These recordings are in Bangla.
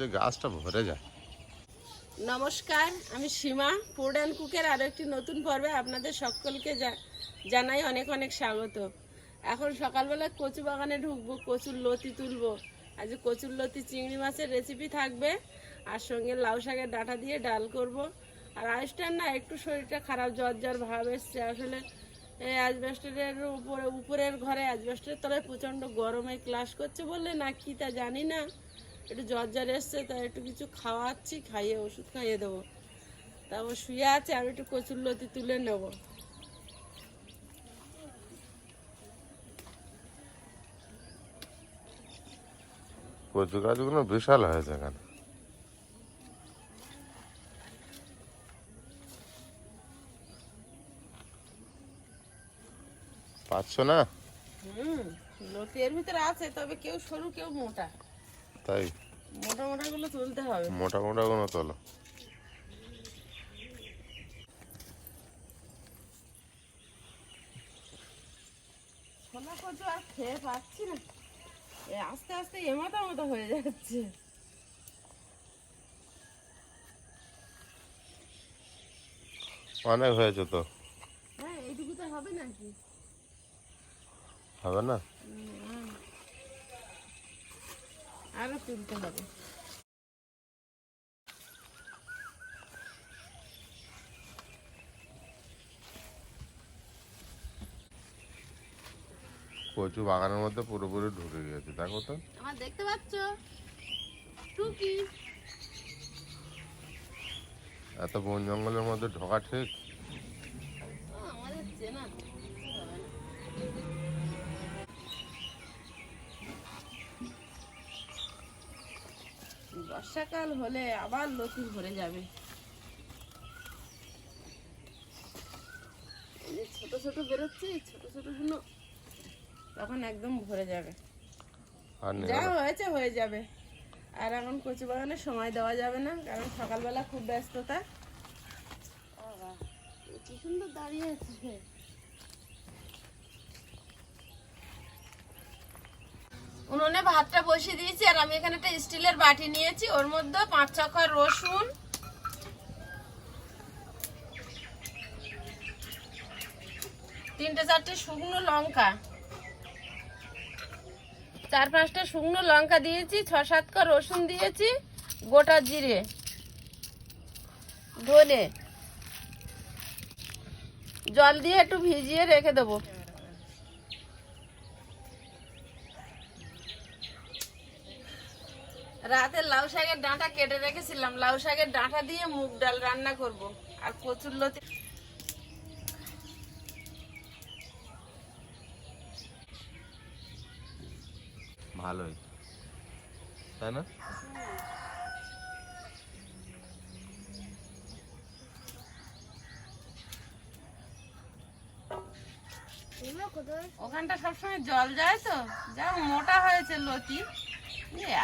যে গাছটা ভরে যায়। নমস্কার, আমি সীমা ফুড অ্যান্ড কুকের আরও একটি নতুন পর্বে আপনাদের সকলকে জানাই অনেক অনেক স্বাগত। এখন সকালবেলা কচু বাগানে ঢুকবো, কচুর লতি তুলবো। আজ কচুর লতি চিংড়ি মাছের রেসিপি থাকবে, আর সঙ্গে লাউ শাকের ডাঁটা দিয়ে ডাল করব। আর আজটার না, একটু শরীরটা খারাপ, জ্বর জ্বর ভাব এসছে। আসলে অ্যাজবেস্টারের উপরে, উপরের ঘরে অ্যাজবেস্টারের তলায় প্রচণ্ড গরমে ক্লাস করছে বললে না কি তা জানি না। একটু জ্বর জ্বর এসছে তাই একটু কিছু খাওয়াচ্ছি খাইয়ে ওষুধ খাইয়ে দেবো। তারপর শুয়ে আছে আমি একটু কচুর লতি তুলে নেব। কচু গাছগুলো বিশাল হয়েছে এখানে। পাচ্ছ না? হুম লতি এর ভিতরে আছে তবে কেউ সরু কেউ মোটা। তাই? মোটা মোটা গুলো তুলতে হবে। মোটা মোটা কোনো তোলো। ছোলা কচু আর খেয়ে পাচ্ছি না। এ আস্তে আস্তে এমাতা মতো হয়ে যাচ্ছে। অনেক হয়েছে তো। হ্যাঁ এইটুকুতে হবে নাকি? হবে না হুম। আরও তুলতে হবে। কচু বাগানের মধ্যে পুরোপুরি ঢুকে গিয়েছে দেখো তো। আমার দেখতে পাচ্ছ? টুকি। এত বন জঙ্গলের মধ্যে ঢোকা ঠিক? বর্ষাকাল হলে আবার লতি ভরে যাবে। ছোট ছোট বেরোচ্ছে ছোট ছোটগুলো তখন একদম ভরে যাবে। যা হয়েছে হয়ে যাবে। আর এখন কচু বাগানে সময় দেওয়া যাবে না কারণ সকালবেলা খুব ব্যস্ততা। কি সুন্দর দাঁড়িয়ে আছে। উনুনে ভাতটা বসিয়ে দিয়েছি, আর আমি এখানে একটা স্টিলের বাটি নিয়েছি। ওর মধ্যে পাঁচ ছক্কা রসুন। তিনটে চারটে শুকনো লঙ্কা। চার পাঁচটা শুকনো লঙ্কা দিয়েছি, ছ সাত কা রসুন দিয়েছি, গোটা জিরে। ধনে। জল দিয়ে একটু ভিজিয়ে রেখে দেবো। রাতে লাউ শাকের ডাঁটা কেটে রেখেছিলাম। লাউ শাকের ডাঁটা দিয়ে মুগ ডাল রান্না করব। আর কচুর লতি ভালোই। তাই না? ওখানটা সবসময় জল যায় তো? যা মোটা হয়েছে লতি।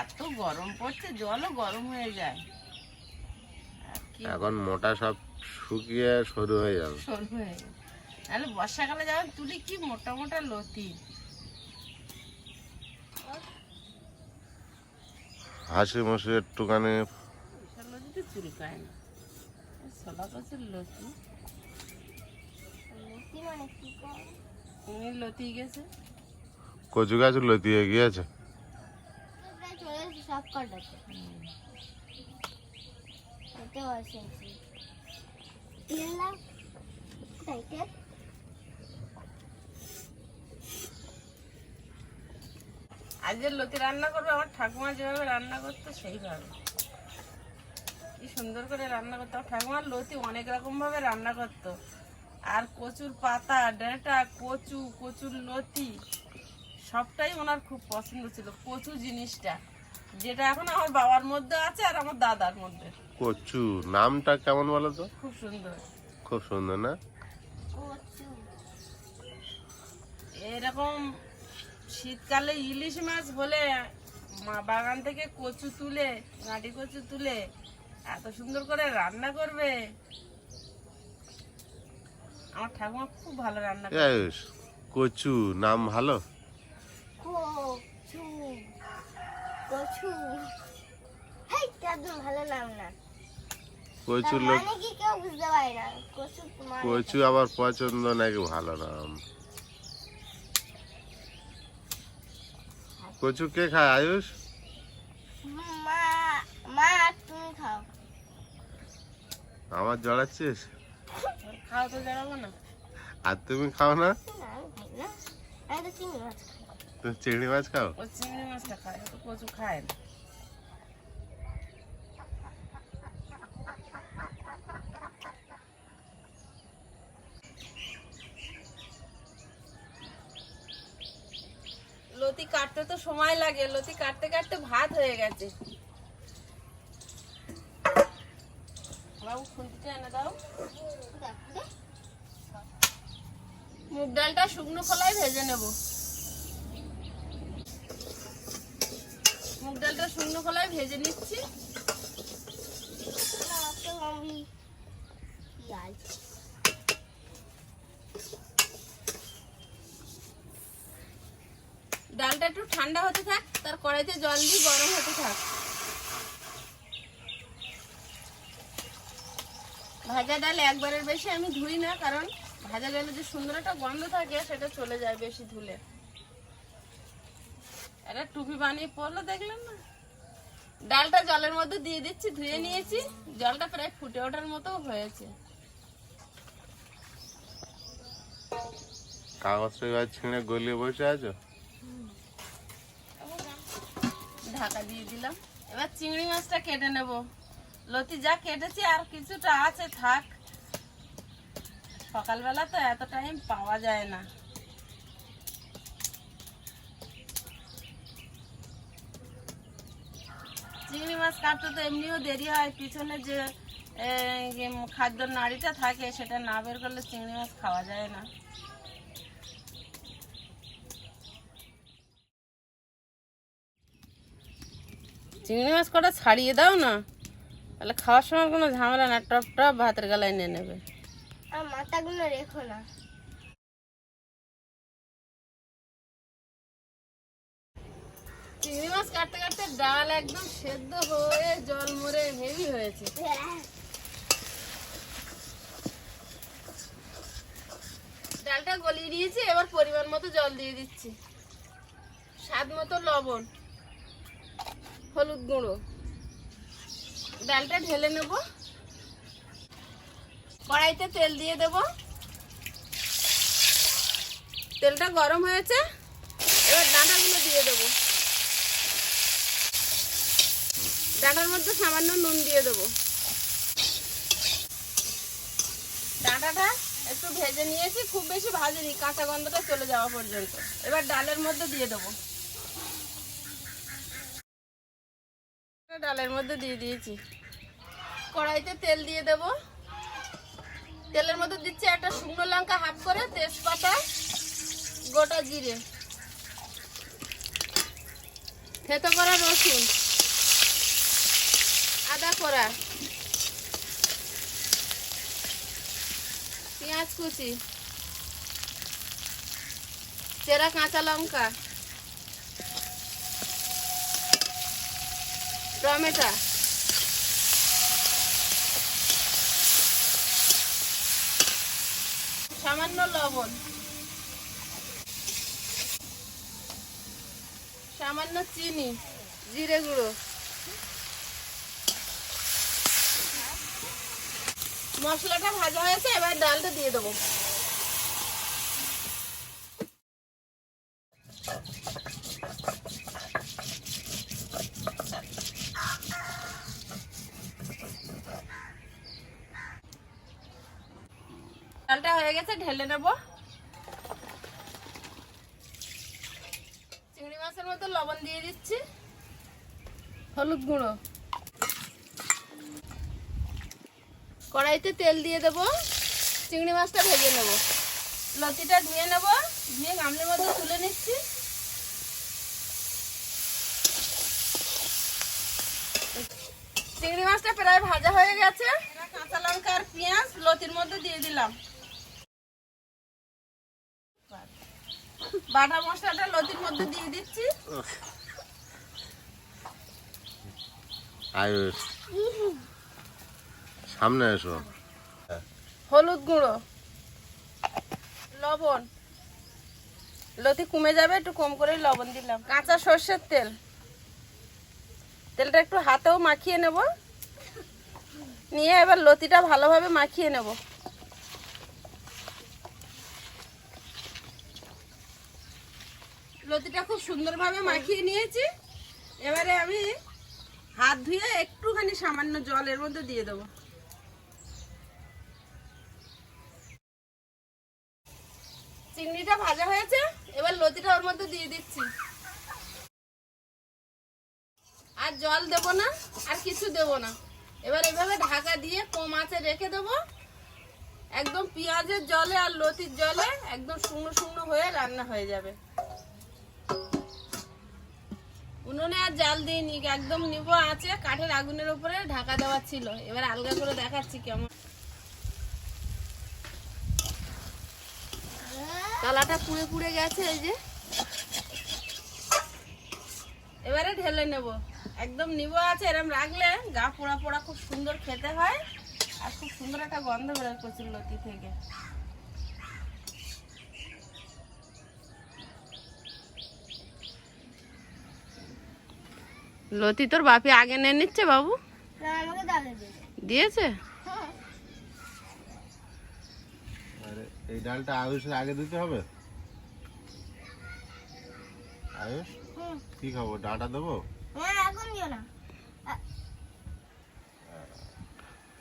এত গরম পড়ছে জলও গরম হয়ে যায়। এখন মোটা সব শুকিয়ে সরু হয়ে যাবে। সরু হয়ে যায় নাহলে বর্ষাকালে যেমন তুলি কি মোটা মোটা লতি? হাসি মুসি একটুখানি। চুলকায় না। ছোলা কচুর লতি। লতি গেছে। কচু গাছ লতিয়ে গিয়েছে। এসেছে সব আজকের লতি রান্না করবে, আমার ঠাকুমা যেভাবে রান্না করতো সেইভাবে। কি সুন্দর করে রান্না করতো। ঠাকুমার লতি অনেক রকম ভাবে রান্না করতো। আর কচুর পাতা, ডেঁটা, কচু, কচুর লতি, সবটাই ওনার খুব পছন্দ ছিল, কচু জিনিসটা। যেটা এখন আমার বাবার মধ্যে আছে আর আমার দাদার মধ্যে। কচু নামটা কেমন বলো তো? খুব সুন্দর। খুব সুন্দর না? কচু। এরকম শীতকালে ইলিশ মাছ হলে মা বাগান থেকে কচু তুলে নাটি কচু তুলে এত সুন্দর করে রান্না করবে। আমার ঠাকুমা খুব ভালো রান্না কচু নাম ভালো? কচু কচু একদম ভালো নাম না। কচু লোক মানে কি কেউ বুঝতে পারে না? কচু কচু আবার পছন্দ নাকি ভালো নাম? কচু কে খায় আয়ুষ? মা মা তুমি খাও। আমার জড়াচ্ছিস? তো না। আর তুমি খাও না? না আমি খাই না। আমি তো চিংড়ি মাছ খাই। তুমি চিংড়ি মাছ খাও ও চিংড়ি মাছটা খায় ও তো কচু খায় না লতি কাটতে তো সময় লাগে লতি কাটতে কাটতে ভাত হয়ে গেছে বাবু খুন্তিটা এনে দাও মুগ ডালটা শুকনো খোলায় ভেজে নেব ডালটা শুকনো খোলায় ভেজে নিচ্ছি। ডালটা একটু ঠান্ডা হতে থাক, তার কড়াইতে জল দিয়ে গরম হতে থাক। ভাজা ডাল একবারের বেশি আমি ধুই না, কারণ ভাজা ডালে যে সুন্দর একটা গন্ধ থাকে, সেটা চলে যায় বেশি ধুলে। একটা টুপি বানিয়ে পড়ল দেখলেন না? ডালটা জলের মধ্যে দিয়ে দিচ্ছি ধুয়ে নিয়েছি। জলটা প্রায় ফুটে ওঠার মতো হয়েছে। কাগজটা এবার ছিঁড়ে গলিয়ে বসে আছো? ঢাকা দিয়ে দিলাম। এবার চিংড়ি মাছটা কেটে নেব। লতি যা কেটেছি আর কিছুটা আছে থাক। সকালবেলা তো এত টাইম পাওয়া যায় না। চিংড়ি মাছ কাটতে তো এমনিও দেরি হয়। পিছনে যে খাদ্য নাড়িটা থাকে সেটা না বের করলে চিংড়ি মাছ খাওয়া যায় না। চিংড়ি মাছ কটা ছাড়িয়ে দাও না তাহলে খাওয়ার সময় কোনো ঝামেলা না টপ টপ ভাতের গালায় নিয়ে নেবে। আর মাথাগুলো রেখো না। চিংড়ি মাছ কাটতে কাটতে ডাল একদম সেদ্ধ হয়ে জল মরে হেভি হয়েছে। ডালটা গলিয়ে দিয়েছি এবার পরিমাণ মতো জল দিয়ে দিচ্ছি। স্বাদ মতো লবণ, হলুদ গুঁড়ো। ডালটা ঢেলে নেব। কড়াইতে তেল দিয়ে দেব। তেলটা গরম হয়েছে, এবার ডাঁটাগুলো দিয়ে দেবো। ডাঁটার মধ্যে সামান্য নুন দিয়ে দেবো। ডাঁটাটা একটু ভেজে নিয়েছি, খুব বেশি ভাজেনি, কাঁচা গন্ধটা চলে যাওয়া পর্যন্ত। এবার ডালের মধ্যে দিয়ে দেবো। ডালের মধ্যে দিয়ে দিয়েছি। কড়াইতে তেল দিয়ে দেব। তেলের মধ্যে দিচ্ছি একটা শুকনো লঙ্কা হাফ করে তেজপাতা, গোটা জিরে। থেতো করা রসুন। আদা করা। পেঁয়াজ কুচি। চেরা কাঁচা লঙ্কা। টমেটো। সামান্য লবণ। সামান্য চিনি জিরে গুঁড়ো। মশলাটা ভাজা হয়েছে, এবার ডালটা দিয়ে দেবো। ডালটা হয়ে গেছে, ঢেলে নেব। চিংড়ি মাছের মতো লবণ দিয়ে দিচ্ছি। হলুদ গুঁড়ো। কড়াইতে তেল দিয়ে দেবো চিংড়ি মাছটা ভেজে নেব। লতিটা ধুয়ে নেব ধুয়ে গামলির মধ্যে তুলে নিচ্ছি। চিংড়ি মাছটা প্রায় ভাজা হয়ে গেছে। কাঁচা লঙ্কা আর পেঁয়াজ লতির মধ্যে দিয়ে দিলাম। বাটা মশলাটা লতির মধ্যে দিয়ে দিচ্ছি। আয়ুষ। সামনে এসো। হলুদ গুঁড়ো, লবণ। লতি কমে যাবে, একটু কম করে লবণ দিলাম। কাঁচা সর্ষের তেল। তেলটা একটু হাতেও মাখিয়ে নেব। নিয়ে এবার লতিটা ভালোভাবে মাখিয়ে নেব। লতিটা খুব সুন্দরভাবে মাখিয়ে নিয়েছি। এবারে আমি হাত ধুয়ে একটুখানি সামান্য জল এর মধ্যে দিয়ে দেবো। চিংড়িটা ভাজা হয়েছে, এবার লতিটা ওর মধ্যে দিয়ে দিচ্ছি। আর জল দেব না, আর কিছু দেব না। এবার এভাবে ঢাকা দিয়ে কম আঁচে রেখে দেবো। একদম পেঁয়াজের জলে আর লতির জলে একদম শুকনো শুকনো হয়ে রান্না হয়ে যাবে। উনুনে আর জাল দিইনি একদম নিবো আছে কাঠের আগুনের উপরে ঢাকা দেওয়া ছিল। এবার আলগা করে দেখাচ্ছি কেমন। তলাটা পুড়ে পুড়ে গেছে এই যে। এবারে ঢেলে নেব। একদম নিব আছে এরম রাখলে গা পোড়া পোড়া খুব সুন্দর খেতে হয় আর খুব সুন্দর একটা গন্ধ বেরোয় কচুর লতি থেকে। লতি তোর বাপি আগে নিয়ে নিচ্ছে বাবু? দিয়েছে হ্যাঁ আরে এই ডালটা আয়ুষের আগে দিতে হবে? আয়ুষ কি খাব ডাঁটা দেবো? হ্যাঁ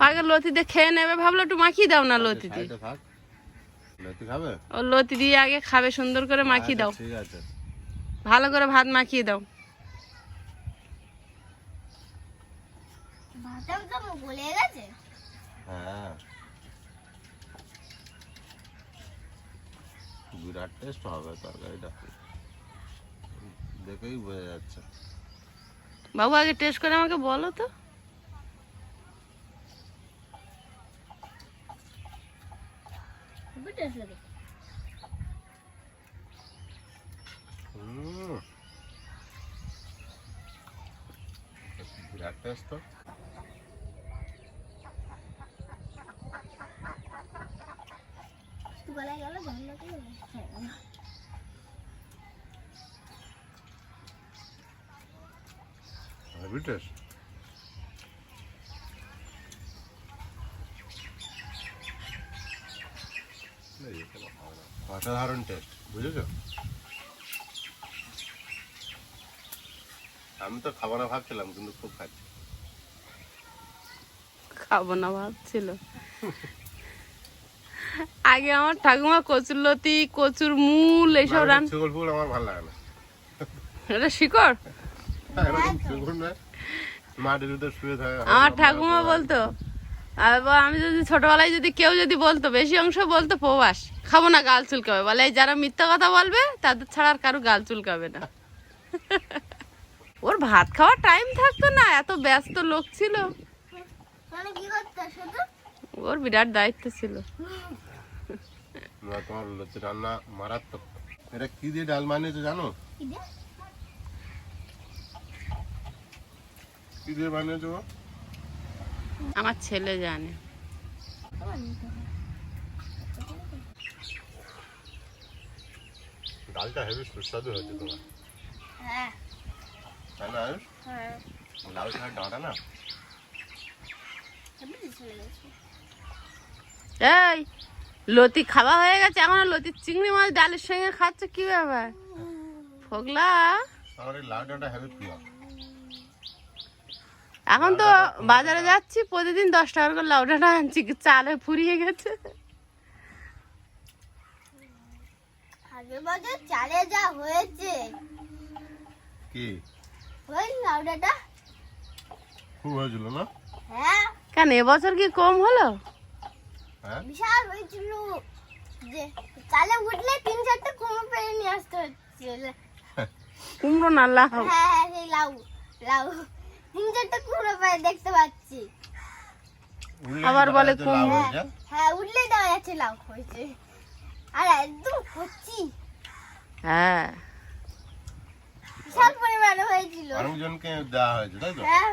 আগে লতিতে খেয়ে নেবে ভাবলো একটু মাখিয়ে দাও না লতিতে সাইডে থাক। লতি খাবে? ও লতি দিয়ে আগে খাবে সুন্দর করে মাখিয়ে দাও। আচ্ছা, ঠিক আছে। ভালো করে ভাত মাখিয়ে দাও। ভাতটা তো গলে গেছে। হ্যাঁ। বিরাট টেস্ট হবে তরকারিটা দেখেই বোঝা যাচ্ছে। বাবু আগে টেস্ট করে আমাকে বলো তো। খুবই টেস্ট লাগে হুম। বিরাট টেস্ট তো? গলায় গেল জানলাতে হেভি অসাধারণ টেস্ট বুঝেছ? আমি তো খাব না ভাবছিলাম কিন্তু খুব খাচ্ছি। খাব না ভাবছিল। আগে আমার ঠাকুমা কচুর লতি কচুর মূল এইসব রান শিকড় আমার ভালো লাগে না। এটা শিকড়? হ্যাঁ, আমার ঠাকুমা বলতো আমি যদি ছোটবেলায় যদি কেউ যদি বলতো বেশি অংশ বলতো প্রবাস। খাব না গাল চুলকাবে। বলে যারা মিথ্যা কথা বলবে তাদের ছাড়া আর কারও গাল চুলকাবে না। ওর ভাত খাওয়ার টাইম থাকতো না এত ব্যস্ত লোক ছিল। মানে কি করতে শুধু? ওর বিরাট দায়িত্ব ছিল। তোমার লুচি রান্না মারাত্মক। এটা কি দিয়ে ডাল বানিয়েছো জানো? কি দিয়ে বানিয়েছো আমার ছেলে জানে। ডালটা হেভি সুস্বাদু হয়েছে তোমার। হ্যাঁ। তাই না আয়ুষ? হ্যাঁ। লাউ শাকের ডাঁটা না? হেবি টেস্ট লেগেছে এই লতি খাওয়া হয়ে গেছে এখন লতি চিংড়ি মাছ ডালের সঙ্গে খাচ্ছ কি ব্যাপার? ফোগলা? লাউ ডাঁটা এখন তো বাজারে যাচ্ছি প্রতিদিন দশ টাকা করে লাউডাটা আনছি চালে ফুরিয়ে গেছে। চালে যা হয়েছে। কি? ওই লাউডাটা খুব হয়েছিল না? হ্যাঁ। কেন এবছর কি কম হলো? বিশাল হয়েছিল যে চালে উঠলে তিন চারটে কুমড়ো পেরে নিয়ে আসতে হচ্ছে কুমড়ো না লাউ? হ্যাঁ হ্যাঁ সেই লাউ লাউ। তিন চারটে কুমড়ো পেরে দেখতে পাচ্ছি। আবার বলে কুমড়ো। হ্যাঁ উঠলেই দেখা যাচ্ছে লাউ হয়েছে। আর একদম কচি। হ্যাঁ। বিশাল পরিমাণে হয়েছিল। অনেকজনকে দেওয়া হয়েছে তাই তো? হ্যাঁ।